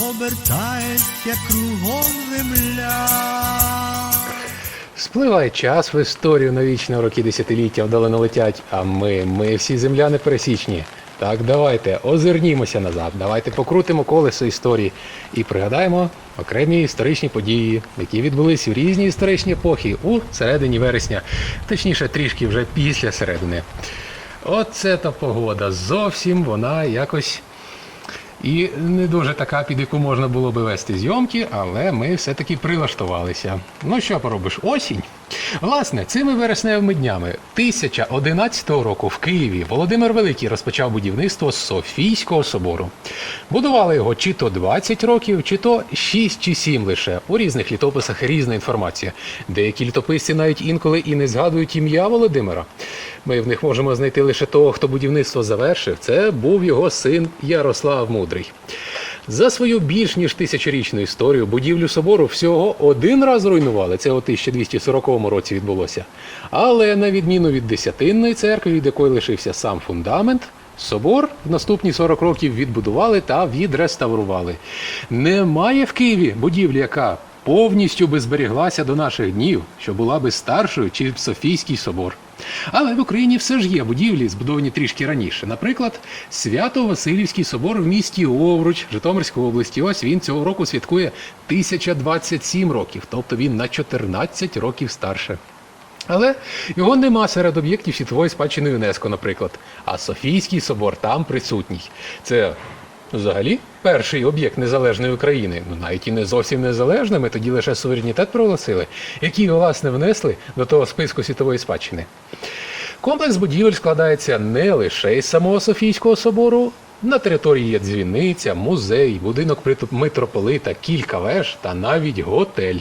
обертається кругом земля. Спливає час в історію навічно роки десятиліття вдалено летять, а ми, ми всі земляни пересічні. Так, давайте озирнімося назад, давайте покрутимо колесо історії і пригадаємо окремі історичні події, які відбулись в різні історичні епохи у середині вересня, точніше трішки вже після середини. Оце та погода. Зовсім вона якось і не дуже така, під яку можна було би вести зйомки, але ми все-таки прилаштувалися. Ну що поробиш, осінь. Власне, цими вересневими днями 1011 року в Києві Володимир Великий розпочав будівництво Софійського собору. Будували його чи то 20 років, чи то 6 чи 7 лише. У різних літописах різна інформація. Деякі літописці навіть інколи і не згадують ім'я Володимира. Ми в них можемо знайти лише того, хто будівництво завершив. Це був його син Ярослав Мудрий. За свою більш ніж тисячорічну історію будівлю собору всього один раз руйнували. Це у 1240 році відбулося. Але на відміну від десятинної церкви, від якої лишився сам фундамент, собор в наступні 40 років відбудували та відреставрували. Немає в Києві будівлі, яка повністю би зберіглася до наших днів, що була би старшою, чи Софійський собор. Але в Україні все ж є будівлі, збудовані трішки раніше. Наприклад, Свято-Василівський собор в місті Овруч Житомирської області. Ось він цього року святкує 1027 років, тобто він на 14 років старше. Але його нема серед об'єктів світової спадщини ЮНЕСКО, наприклад. А Софійський собор там присутній. Це взагалі перший об'єкт незалежної України. Ну навіть і не зовсім незалежний, ми тоді лише суверенітет проголосили, який, власне, внесли до того списку світової спадщини. Комплекс будівель складається не лише із самого Софійського собору. На території є дзвіниця, музей, будинок митрополита, кілька веж та навіть готель.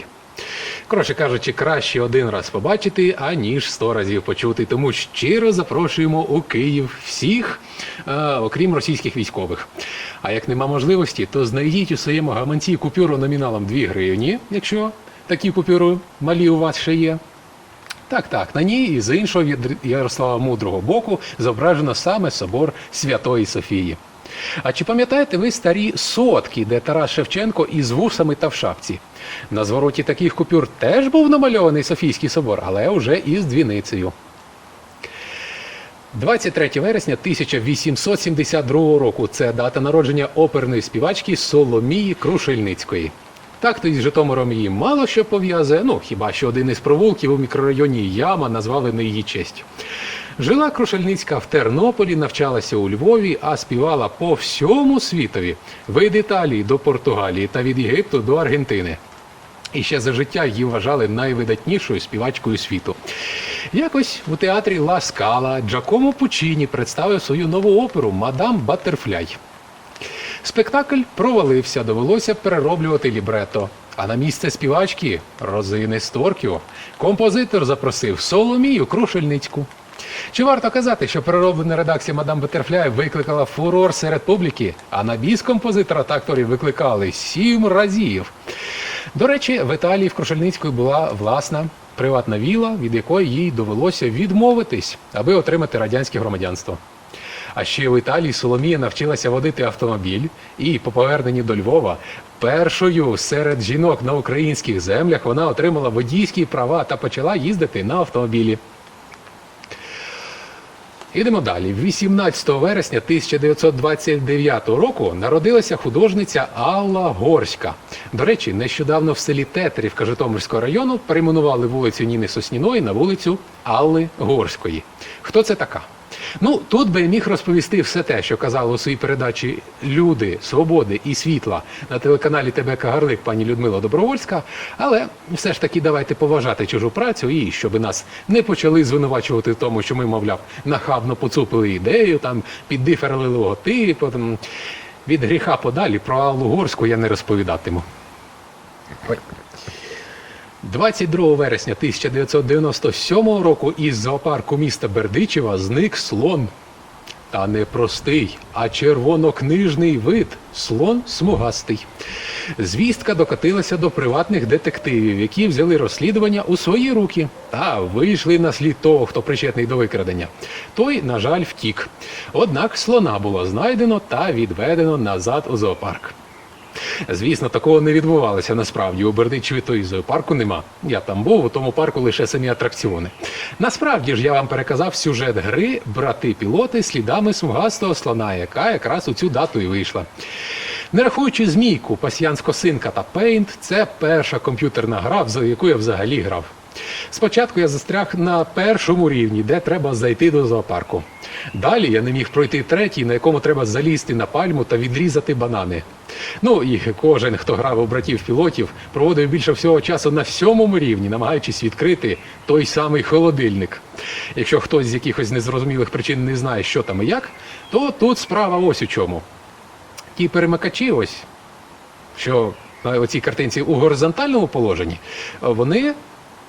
Коротше кажучи, краще один раз побачити, аніж сто разів почути. Тому щиро запрошуємо у Київ всіх, е, окрім російських військових. А як нема можливості, то знайдіть у своєму гаманці купюру номіналом 2 гривні, якщо такі купюри малі у вас ще є. Так, так, на ній і з іншого від Ярослава Мудрого боку зображено саме собор Святої Софії. А чи пам'ятаєте ви старі сотки, де Тарас Шевченко із вусами та в шапці? На звороті таких купюр теж був намальований Софійський собор, але вже із дзвіницею. 23 вересня 1872 року це дата народження оперної співачки Соломії Крушельницької. Так то із Житомиром її мало що пов'язує, ну хіба що один із провулків у мікрорайоні Яма назвали на її честь. Жила Крушельницька в Тернополі, навчалася у Львові, а співала по всьому світові від Італії до Португалії та від Єгипту до Аргентини. І ще за життя її вважали найвидатнішою співачкою світу. Якось у театрі Ла Скала Джакомо Пучіні представив свою нову оперу Мадам Баттерфляй. Спектакль провалився, довелося перероблювати лібрето. А на місце співачки Розини Сторкіо композитор запросив Соломію Крушельницьку. Чи варто казати, що перероблена редакція Мадам Батерфляй викликала фурор серед публіки, а на біс композитора та акторів викликали сім разів. До речі, в Італії в Крушельницької була власна приватна віла, від якої їй довелося відмовитись, аби отримати радянське громадянство. А ще в Італії Соломія навчилася водити автомобіль і по поверненні до Львова першою серед жінок на українських землях вона отримала водійські права та почала їздити на автомобілі. Ідемо далі. 18 вересня 1929 року народилася художниця Алла Горська. До речі, нещодавно в селі Тетерівка Житомирського району перейменували вулицю Ніни Сосніної на вулицю Алли Горської. Хто це така? Ну, тут би міг розповісти все те, що казали у своїй передачі Люди, Свободи і Світла на телеканалі ТБ Кагарлик пані Людмила Добровольська. Але все ж таки давайте поважати чужу працю і щоб нас не почали звинувачувати в тому, що ми, мовляв, нахабно поцупили ідею, там піддиферили логотип. Від гріха подалі про Аллу Горську я не розповідатиму. Ой. 22 вересня 1997 року із зоопарку міста Бердичева зник слон. Та не простий, а червонокнижний вид слон смугастий. Звістка докотилася до приватних детективів, які взяли розслідування у свої руки та вийшли на слід того, хто причетний до викрадення. Той, на жаль, втік. Однак слона було знайдено та відведено назад у зоопарк. Звісно, такого не відбувалося насправді. У Бердичеві то і зоопарку нема. Я там був, у тому парку лише самі атракціони. Насправді ж я вам переказав сюжет гри Брати-пілоти слідами смугастого слона, яка якраз у цю дату і вийшла. Не рахуючи змійку, пасіянсько-синка та Пейнт, це перша комп'ютерна гра, за яку я взагалі грав. Спочатку я застряг на першому рівні, де треба зайти до зоопарку. Далі я не міг пройти третій, на якому треба залізти на пальму та відрізати банани. Ну і кожен, хто грав у братів пілотів, проводив більше всього часу на сьомому рівні, намагаючись відкрити той самий холодильник. Якщо хтось з якихось незрозумілих причин не знає, що там і як, то тут справа ось у чому. Ті перемикачі, ось що на оцій картинці у горизонтальному положенні, вони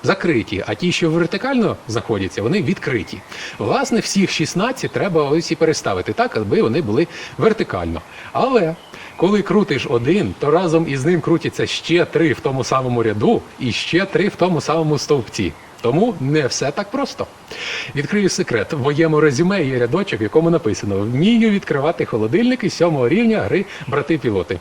закриті, а ті, що вертикально знаходяться, вони відкриті. Власне, всіх 16 треба ось і переставити так, аби вони були вертикально. Але коли крутиш один, то разом із ним крутяться ще три в тому самому ряду і ще три в тому самому стовпці. Тому не все так просто. Відкрию секрет. В моєму резюме є рядочок, в якому написано Вмію відкривати холодильники сьомого рівня гри брати-пілоти.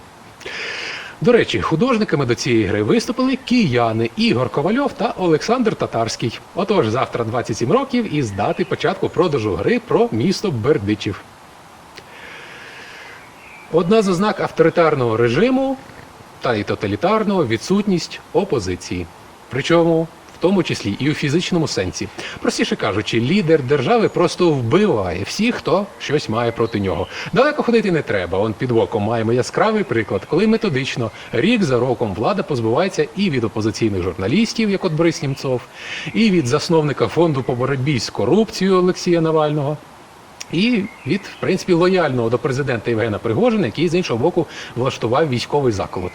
До речі, художниками до цієї гри виступили кияни Ігор Ковальов та Олександр Татарський. Отож, завтра 27 років із дати початку продажу гри про місто Бердичів. Одна з ознак авторитарного режиму та й тоталітарного відсутність опозиції. Причому в тому числі і у фізичному сенсі. Простіше кажучи, лідер держави просто вбиває всіх, хто щось має проти нього. Далеко ходити не треба. Он під оком маємо яскравий приклад, коли методично рік за роком влада позбувається і від опозиційних журналістів, як от Борис Німцов, і від засновника фонду по боротьбі з корупцією Олексія Навального. І від, в принципі, лояльного до президента Євгена Пригожина, який з іншого боку влаштував військовий заколот.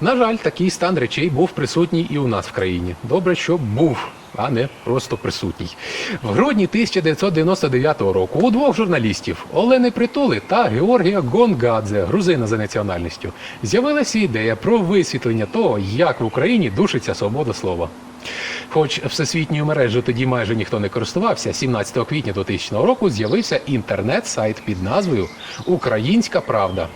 На жаль, такий стан речей був присутній і у нас в країні. Добре, що був, а не просто присутній. В грудні 1999 року у двох журналістів Олени Притули та Георгія Гонгадзе, грузина за національністю, з'явилася ідея про висвітлення того, як в Україні душиться свобода слова. Хоч всесвітньою мережею тоді майже ніхто не користувався, 17 квітня 2000 року з'явився інтернет-сайт під назвою Українська Правда,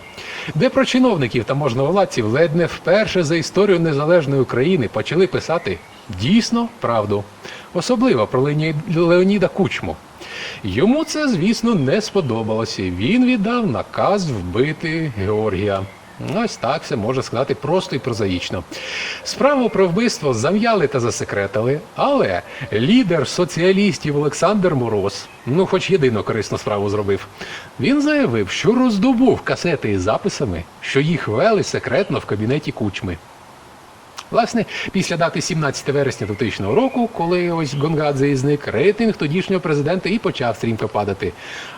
де про чиновників та можновладців ледь не вперше за історію незалежної України почали писати дійсно правду, особливо про Леоніда Кучму. Йому це, звісно, не сподобалося. Він віддав наказ вбити Георгія. Ось так все можна сказати просто і прозаїчно. Справу про вбивство зам'яли та засекретили, але лідер соціалістів Олександр Мороз, ну хоч єдину корисну справу зробив, він заявив, що роздобув касети із записами, що їх вели секретно в кабінеті кучми. Власне, після дати 17 вересня 2000 року, коли ось Гонгадзе зник, рейтинг тодішнього президента і почав стрімко падати.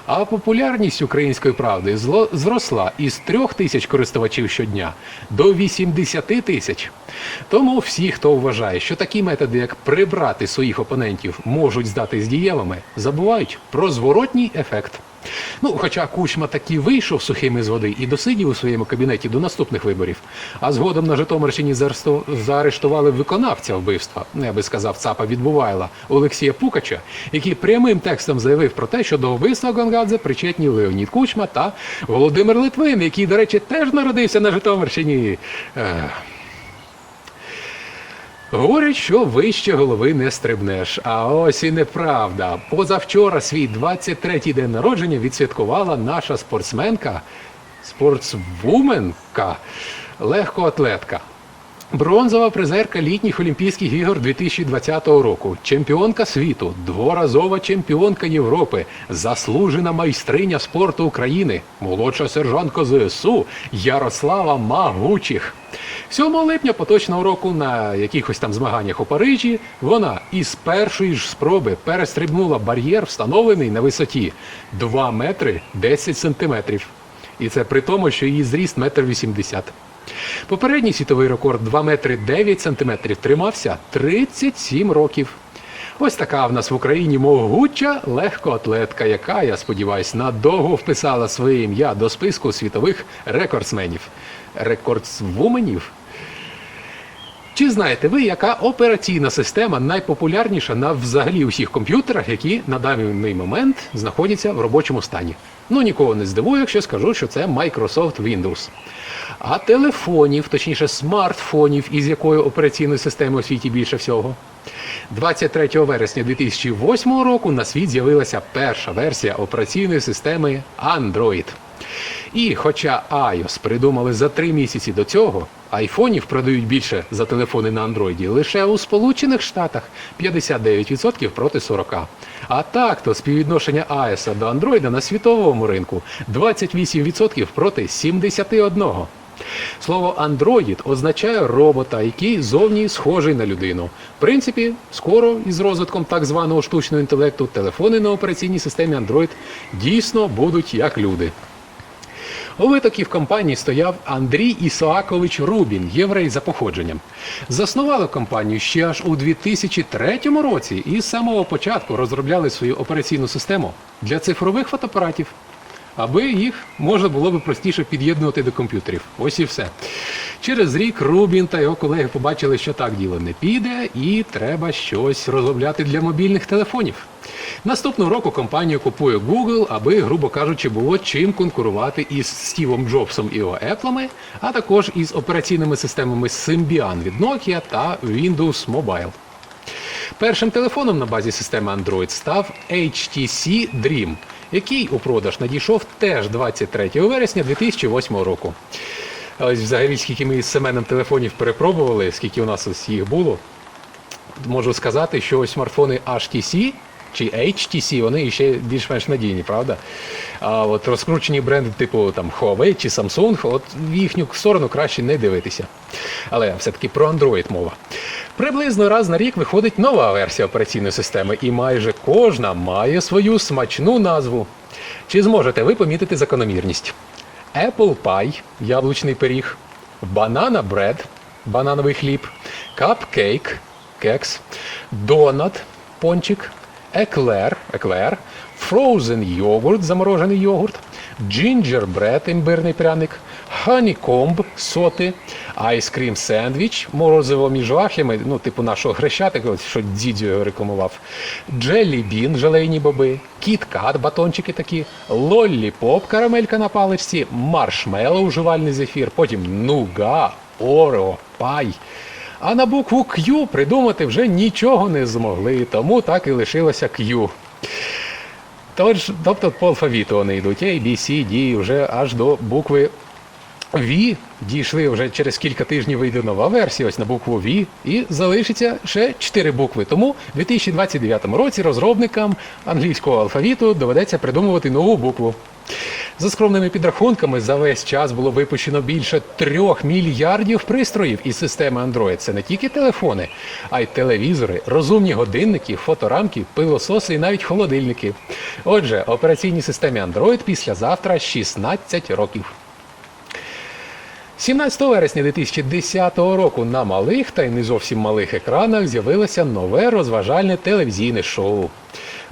А популярність української правди зло- зросла із трьох тисяч користувачів щодня до 80 тисяч. Тому всі, хто вважає, що такі методи, як прибрати своїх опонентів, можуть здатись дієвими, забувають про зворотній ефект. Ну, хоча Кучма таки вийшов сухим із води і досидів у своєму кабінеті до наступних виборів, а згодом на Житомирщині заарештували виконавця вбивства, я би сказав, ЦАПа відбувайла Олексія Пукача, який прямим текстом заявив про те, що до вбивства Гонгадзе причетні Леонід Кучма та Володимир Литвин, який, до речі, теж народився на Житомирщині. Говорять, що вище голови не стрибнеш. А ось і неправда. Позавчора свій 23-й день народження відсвяткувала наша спортсменка, спортсвуменка, легкоатлетка. Бронзова призерка літніх Олімпійських ігор 2020 року, чемпіонка світу, дворазова чемпіонка Європи, заслужена майстриня спорту України, молодша сержантка ЗСУ Ярослава Магучих. 7 липня поточного року на якихось там змаганнях у Парижі вона із першої ж спроби перестрибнула бар'єр, встановлений на висоті 2 метри 10 сантиметрів. І це при тому, що її зріст метр 80. Попередній світовий рекорд 2 метри 9 сантиметрів тримався 37 років. Ось така в нас в Україні могуча легкоатлетка, яка, я сподіваюся, надовго вписала своє ім'я до списку світових рекордсменів. Рекордсвуменів? Чи знаєте ви, яка операційна система найпопулярніша на взагалі усіх комп'ютерах, які на даний момент знаходяться в робочому стані? Ну нікого не здивую, якщо скажу, що це Microsoft Windows. А телефонів, точніше смартфонів, із якою операційною системою у світі більше всього? 23 вересня 2008 року на світ з'явилася перша версія операційної системи Android. І хоча iOS придумали за три місяці до цього, айфонів продають більше за телефони на Android лише у Сполучених Штатах 59% проти 40%. А так, то співвідношення iOS до Android на світовому ринку 28% проти 71%. Слово андроїд означає робота, який зовні схожий на людину. В принципі, скоро із розвитком так званого штучного інтелекту телефони на операційній системі Android дійсно будуть як люди. У витокі в компанії стояв Андрій Ісаакович Рубін, єврей за походженням. Заснували компанію ще аж у 2003 році і з самого початку розробляли свою операційну систему для цифрових фотоапаратів, аби їх можна було би простіше під'єднувати до комп'ютерів. Ось і все. Через рік Рубін та його колеги побачили, що так діло не піде, і треба щось розробляти для мобільних телефонів. Наступного року компанію купує Google, аби, грубо кажучи, було чим конкурувати із Стівом Джобсом і його Еплами, а також із операційними системами Symbian від Nokia та Windows Mobile. Першим телефоном на базі системи Android став HTC Dream, який у продаж надійшов теж 23 вересня 2008 року. Ось взагалі, скільки ми із Семеном телефонів перепробували, скільки у нас ось їх було, можу сказати, що ось смартфони HTC чи HTC, вони ще більш-менш надійні, правда? А от розкручені бренди типу там Huawei чи Samsung, от в їхню сторону краще не дивитися. Але все-таки про Android мова. Приблизно раз на рік виходить нова версія операційної системи, і майже кожна має свою смачну назву. Чи зможете ви помітити закономірність? Apple Pie – яблучний пиріг, Banana Bread – банановий хліб, Cupcake – кекс, Donut – пончик, Еклер – еклер, Frozen йогурт – заморожений йогурт, Gingerbread – імбирний пряник, Honeycomb – соти, Cream Sandwich – морозиво між вахлями, ну, типу нашого хрещатика, що дідзю його Jelly Bean – желейні боби, Kat – батончики такі, Lollipop – карамелька на паличці, Marshmallow – жувальний зефір, потім Нуга, Орео, Пай. А на букву Q придумати вже нічого не змогли, тому так і лишилося Q. Тож, тобто по алфавіту вони йдуть A, B, C, D, вже аж до букви V. Дійшли вже через кілька тижнів вийде нова версія, ось на букву V, і залишиться ще 4 букви. Тому в 2029 році розробникам англійського алфавіту доведеться придумувати нову букву. За скромними підрахунками, за весь час було випущено більше трьох мільярдів пристроїв із системи Android. Це не тільки телефони, а й телевізори, розумні годинники, фоторамки, пилососи і навіть холодильники. Отже, операційній системі Android післязавтра 16 років. 17 вересня 2010 року на малих та й не зовсім малих екранах з'явилося нове розважальне телевізійне шоу.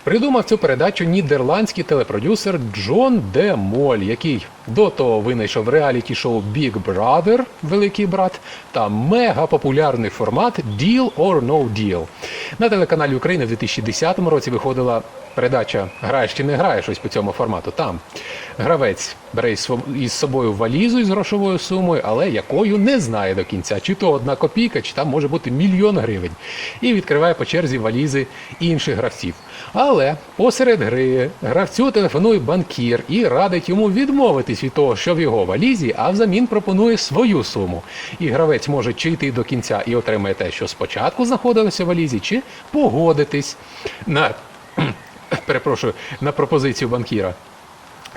Придумав цю передачу нідерландський телепродюсер Джон Де Моль, який до того винайшов реаліті-шоу Big Brother Великий брат та мегапопулярний формат Deal or No Deal. На телеканалі України в 2010 році виходила передача Граєш чи не граєш ось по цьому формату. Там гравець бере із собою валізу із грошовою сумою, але якою не знає до кінця, чи то одна копійка, чи там може бути мільйон гривень. І відкриває по черзі валізи інших гравців. Але посеред гри гравцю телефонує банкір і радить йому відмовитись від того, що в його валізі, а взамін пропонує свою суму. І гравець може чи йти до кінця і отримає те, що спочатку знаходилося в валізі, чи погодитись на перепрошую, на пропозицію банкіра.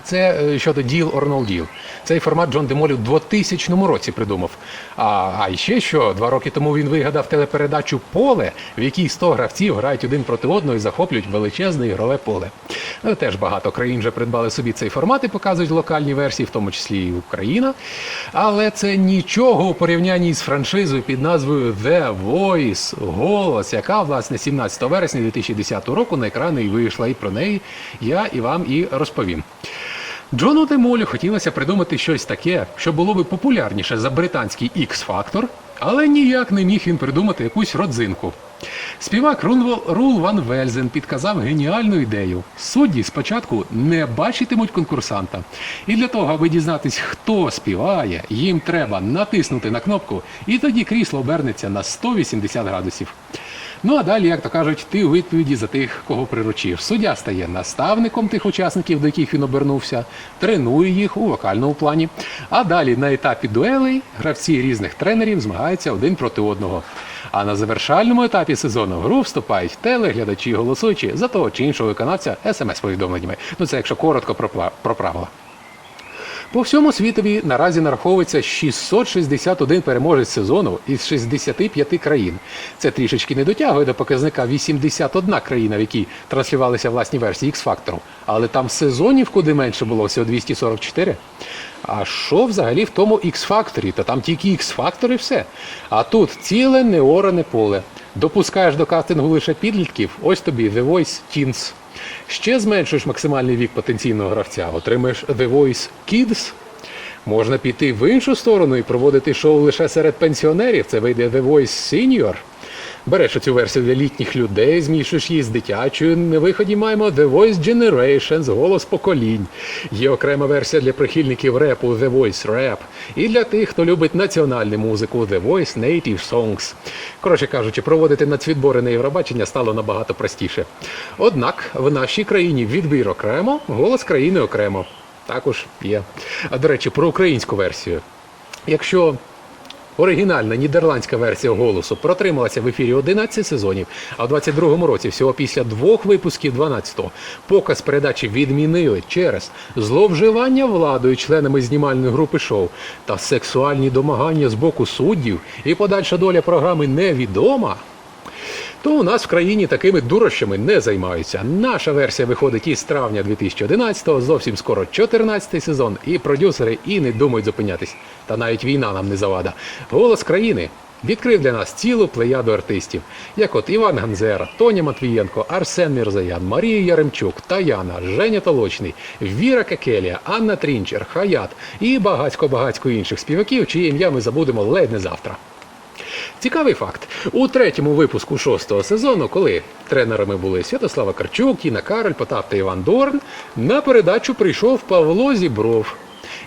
Це е, щодо or No Цей формат Джон Демоль у 2000 році придумав. А, а ще що, два роки тому він вигадав телепередачу Поле, в якій 100 гравців грають один проти одного і захоплюють величезне ігрове поле. Ну, теж багато країн вже придбали собі цей формат і показують локальні версії, в тому числі і Україна. Але це нічого у порівнянні з франшизою під назвою The Voice Голос, яка власне 17 вересня 2010 року на екрани і вийшла. І про неї я і вам і розповім. Джону Демолю хотілося придумати щось таке, що було би популярніше за британський X-Factor, але ніяк не міг він придумати якусь родзинку. Співак Рул Рул Ван Вельзен підказав геніальну ідею. Судді спочатку не бачитимуть конкурсанта. І для того, аби дізнатись, хто співає, їм треба натиснути на кнопку, і тоді крісло обернеться на 180 градусів. Ну а далі, як то кажуть, ти у відповіді за тих, кого приручив. Суддя стає наставником тих учасників, до яких він обернувся, тренує їх у вокальному плані. А далі на етапі дуелей гравці різних тренерів змагаються один проти одного. А на завершальному етапі сезону в гру вступають телеглядачі, голосуючи за того чи іншого виконавця смс-повідомленнями. Ну це якщо коротко про, про правила. По всьому світові наразі нараховується 661 переможець сезону із 65 країн. Це трішечки не дотягує до показника 81 країна, в якій транслювалися власні версії X-Factor. Але там сезонів куди менше було всього 244. А що взагалі в тому X-Factor? Та там тільки X-Factor і все. А тут ціле неоране поле. Допускаєш до кастингу лише підлітків, ось тобі The Voice Teens. Ще зменшуєш максимальний вік потенційного гравця, отримаєш The Voice Kids. Можна піти в іншу сторону і проводити шоу лише серед пенсіонерів. Це вийде The Voice Senior. Береш цю версію для літніх людей, змішуєш її з дитячою. На виході маємо The Voice Generations, голос поколінь. Є окрема версія для прихильників репу The Voice Rap. І для тих, хто любить національну музику The Voice Native Songs. Коротше кажучи, проводити нацвідбори на Євробачення стало набагато простіше. Однак в нашій країні відбір окремо, голос країни окремо. Також є. А до речі, про українську версію. Якщо Оригінальна нідерландська версія голосу протрималася в ефірі 11 сезонів, а в 22-му році, всього після двох випусків 12-го, показ передачі відмінили через зловживання владою членами знімальної групи шоу та сексуальні домагання з боку суддів, і подальша доля програми невідома. То у нас в країні такими дурощами не займаються. Наша версія виходить із травня 2011-го, зовсім скоро 14-й сезон, і продюсери і не думають зупинятись. Та навіть війна нам не завада. Голос країни відкрив для нас цілу плеяду артистів, як от Іван Ганзера, Тоня Матвієнко, Арсен Мірзаян, Марія Яремчук, Таяна, Женя Толочний, Віра Кекелія, Анна Трінчер, Хаят і багацько-багацько інших співаків, чиє ім'я ми забудемо ледь не завтра. Цікавий факт. У третьому випуску шостого сезону, коли тренерами були Святослава Карчук, Тіна Кароль, Потап та Іван Дорн, на передачу прийшов Павло Зібров.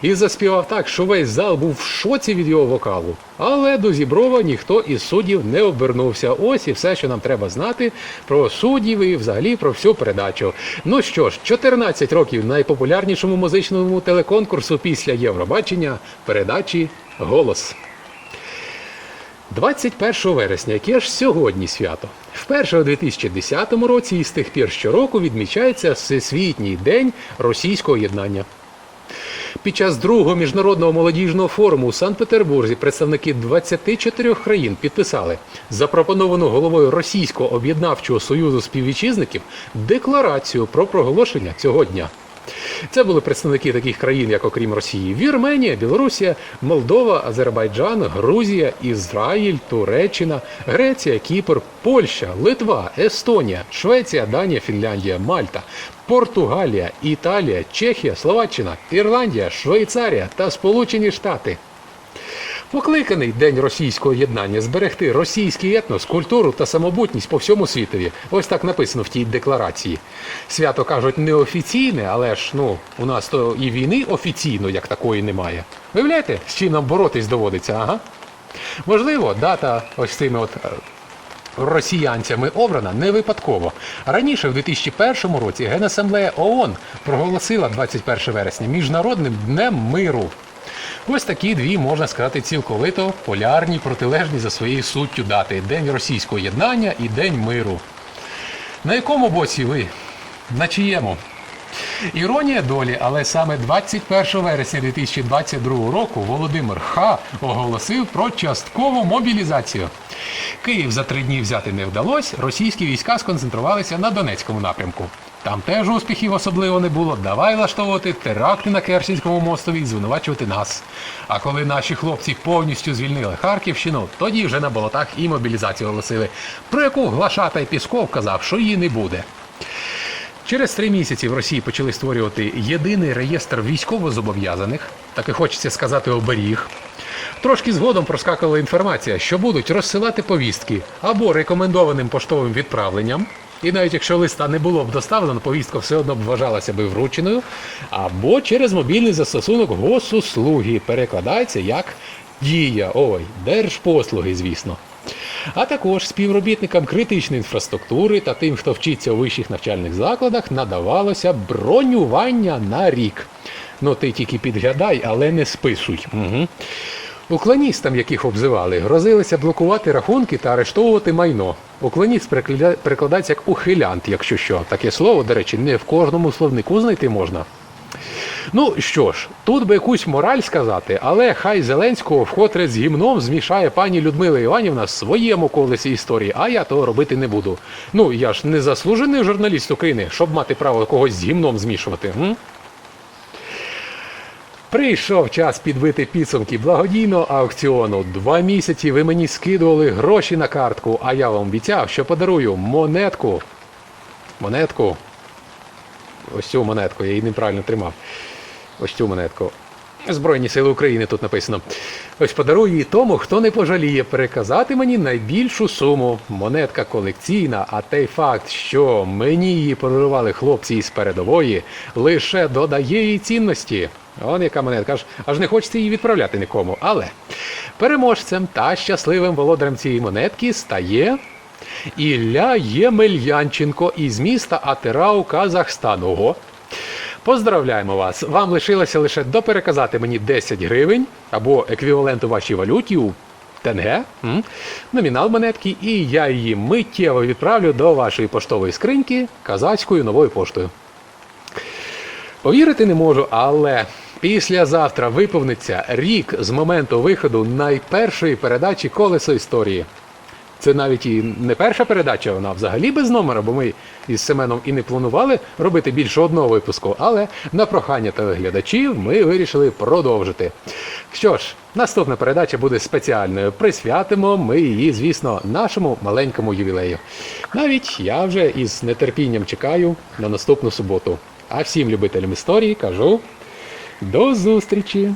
І заспівав так, що весь зал був в шоці від його вокалу. Але до Зіброва ніхто із суддів не обернувся. Ось і все, що нам треба знати про суддів і взагалі про всю передачу. Ну що ж, 14 років найпопулярнішому музичному телеконкурсу після Євробачення передачі Голос. 21 вересня, яке ж сьогодні свято. Вперше у 2010 році і з тих пір щороку відмічається Всесвітній день російського єднання. Під час другого міжнародного молодіжного форуму у Санкт-Петербурзі представники 24 країн підписали запропоновану головою Російського об'єднавчого союзу співвітчизників декларацію про проголошення цього дня. Це були представники таких країн, як окрім Росії, Вірменія, Білорусія, Молдова, Азербайджан, Грузія, Ізраїль, Туреччина, Греція, Кіпр, Польща, Литва, Естонія, Швеція, Данія, Фінляндія, Мальта, Португалія, Італія, Чехія, Словаччина, Ірландія, Швейцарія та Сполучені Штати. Покликаний День російського єднання зберегти російський етнос, культуру та самобутність по всьому світові. Ось так написано в тій декларації. Свято кажуть неофіційне, але ж ну у нас то і війни офіційно як такої немає. Виявляєте, з чим нам боротись доводиться, ага? Можливо, дата ось цими от. е, Росіянцями обрана не випадково. Раніше, в 2001 році, Генасамблея ООН проголосила 21 вересня Міжнародним днем миру. Ось такі дві, можна сказати, цілковито полярні, протилежні за своєю суттю дати День російського єднання і День миру. На якому боці ви? На чиєму? Іронія долі, але саме 21 вересня 2022 року Володимир Х. оголосив про часткову мобілізацію. Київ за три дні взяти не вдалося. Російські війська сконцентрувалися на Донецькому напрямку. Там теж успіхів особливо не було. Давай влаштовувати теракти на Керченському мостові і звинувачувати нас. А коли наші хлопці повністю звільнили Харківщину, тоді вже на болотах і мобілізацію оголосили, про яку Глашатай Пісков казав, що її не буде. Через три місяці в Росії почали створювати єдиний реєстр військовозобов'язаних, так і хочеться сказати оберіг. Трошки згодом проскакувала інформація, що будуть розсилати повістки або рекомендованим поштовим відправленням. І навіть якщо листа не було б доставлено, повістка все одно б вважалася би врученою, або через мобільний застосунок госуслуги перекладається як дія. Ой, держпослуги, звісно. А також співробітникам критичної інфраструктури та тим, хто вчиться у вищих навчальних закладах, надавалося бронювання на рік. Ну ти тільки підглядай, але не списуй. Угу. Уклоністам, яких обзивали, грозилося блокувати рахунки та арештовувати майно. Уклоніст переклада- перекладається як ухилянт, якщо що. Таке слово, до речі, не в кожному словнику знайти можна. Ну що ж, тут би якусь мораль сказати, але хай Зеленського вкотре з гімном змішає пані Людмила Іванівна в своєму колесі історії, а я того робити не буду. Ну я ж не заслужений журналіст України, щоб мати право когось з гімном змішувати. М? Прийшов час підбити підсумки благодійного аукціону. Два місяці ви мені скидували гроші на картку, а я вам обіцяв, що подарую монетку. Монетку. Ось цю монетку, я її неправильно тримав. Ось цю монетку. Збройні сили України тут написано. Ось подарую її тому, хто не пожаліє переказати мені найбільшу суму. Монетка колекційна, а той факт, що мені її подарували хлопці із передової, лише додає її цінності. Он яка монетка, аж, аж не хочеться її відправляти нікому. Але переможцем та щасливим володарем цієї монетки стає Ілля Ємельянченко із міста Атирау, Казахстан. Ого. Поздравляємо вас! Вам лишилося лише допереказати мені 10 гривень або еквівалент у вашій валюті у тенге, номінал монетки, і я її миттєво відправлю до вашої поштової скриньки казацькою новою поштою. Повірити не можу, але післязавтра виповниться рік з моменту виходу найпершої передачі колесо історії. Це навіть і не перша передача, вона взагалі без номера, бо ми із Семеном і не планували робити більше одного випуску, але на прохання телеглядачів ми вирішили продовжити. Що ж, наступна передача буде спеціальною. Присвятимо ми її, звісно, нашому маленькому ювілею. Навіть я вже із нетерпінням чекаю на наступну суботу. А всім любителям історії кажу до зустрічі!